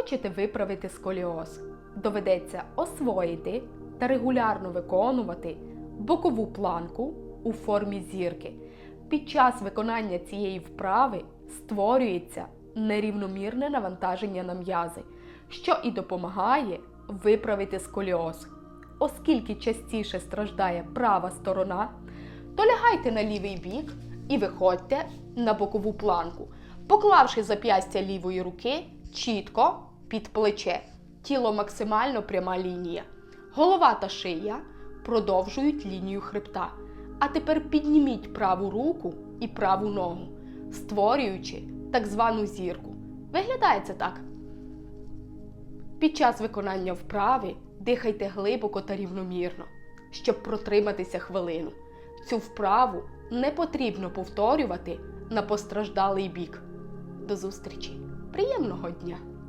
Хочете виправити сколіоз? Доведеться освоїти та регулярно виконувати бокову планку у формі зірки. Під час виконання цієї вправи створюється нерівномірне навантаження на м'язи, що і допомагає виправити сколіоз. Оскільки частіше страждає права сторона, то лягайте на лівий бік і виходьте на бокову планку, поклавши зап'ястя лівої руки чітко під плече. Тіло максимально пряма лінія. Голова та шия продовжують лінію хребта. А тепер підніміть праву руку і праву ногу, створюючи так звану зірку. Виглядає це так. Під час виконання вправи дихайте глибоко та рівномірно, щоб протриматися хвилину. Цю вправу не потрібно повторювати на постраждалий бік. До зустрічі! Приємного дня!